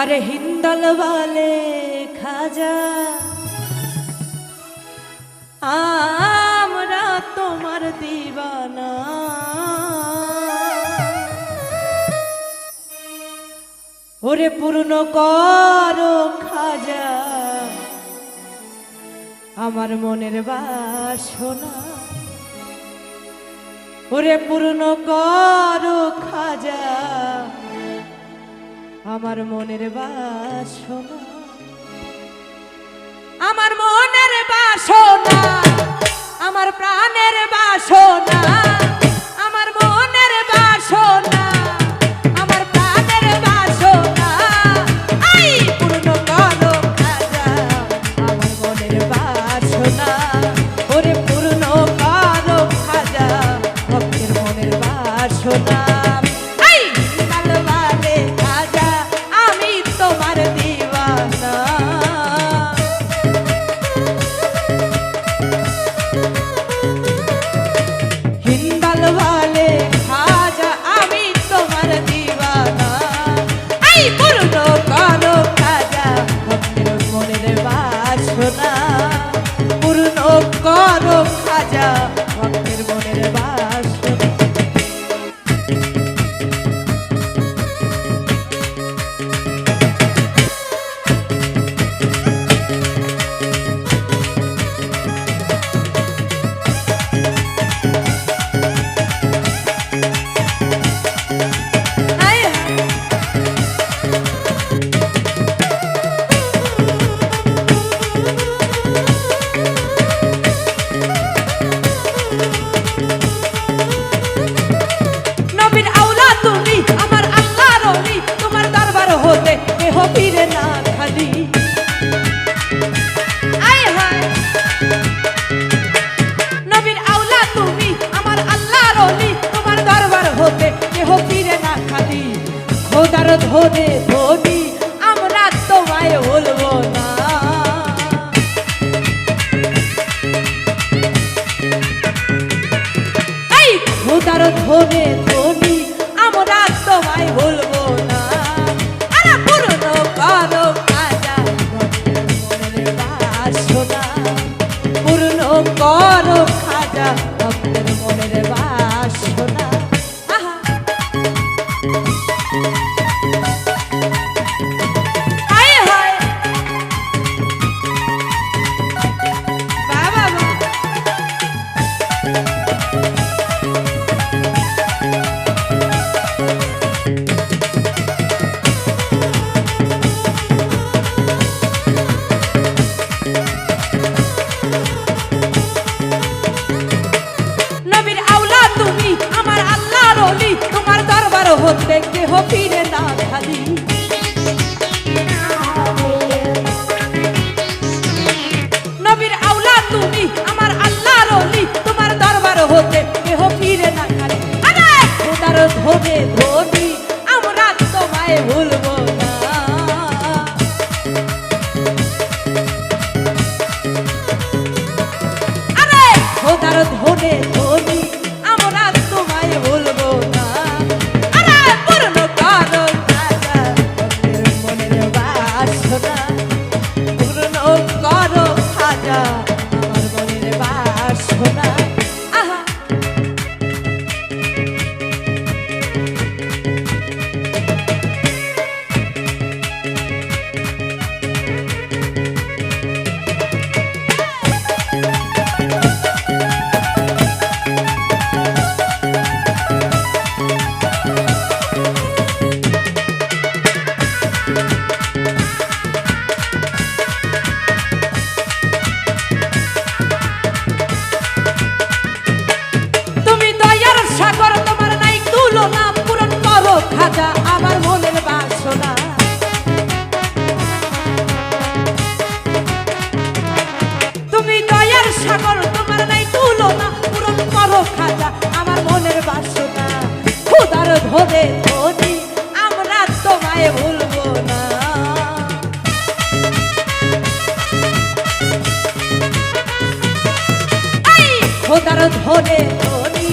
আরে হিন্দল বালে খাজা। আমরা তোমার দিবানা। ওরে পূর্ণ কর খাজা, আমার মনের বাসনা। ওরে পূর্ণ কর খাজা। আমার মনের বাসনা। আমার মনের বাসনা আমার প্রাণের বাসনা। ধরে ধরি, আমরা তোমায় বলব না। এই ধরে ধরি আমরা তোমায় বলব না। পুরনো করো কাজা পুরনো করো খাজা মনের বাসনা। রে ধনী আমরা তোমায় না। খোদার ধরে ধনী